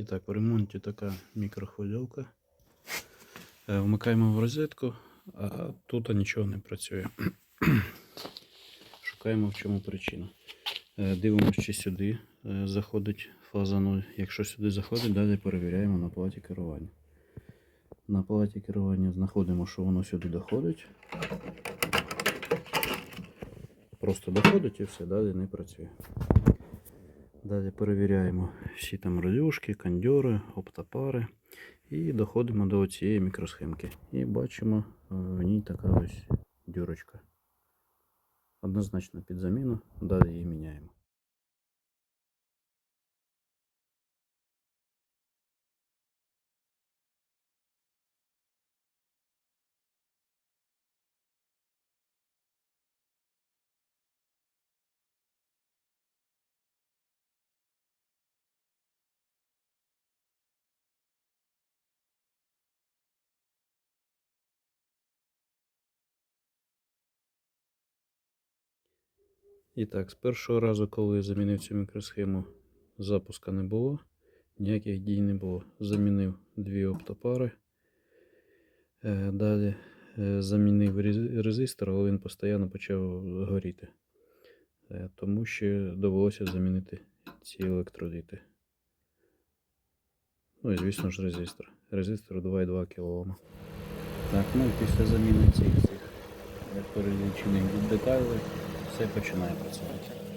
І так, в ремонті така мікрохвильовка. Е, Вмикаємо в розетку, а тут нічого не працює. Шукаємо в чому причина. Е, Дивимося, чи сюди е, заходить фаза 0. Якщо сюди заходить, далі перевіряємо на платі керування. На платі керування знаходимо, що воно сюди доходить. Просто доходить і все, далі не працює. Далі перевіряємо всі там радюшки, кондьори, оптопари. І доходимо до цієї мікросхемки. І бачимо е, в ній така ось дюрочка. Однозначно під заміну, далі її міняємо. І так, з першого разу, коли я замінив цю мікросхему, запуска не було, ніяких дій не було. Замінив дві оптопари. Е, Далі е, замінив резистор, але він постійно почав горіти. Е, Тому що довелося замінити ці електроліти. Ну і звісно ж резистор. Резистор 2,2 кОм. Так, ну і після заміни цих цих перелічених деталей все починає працювати.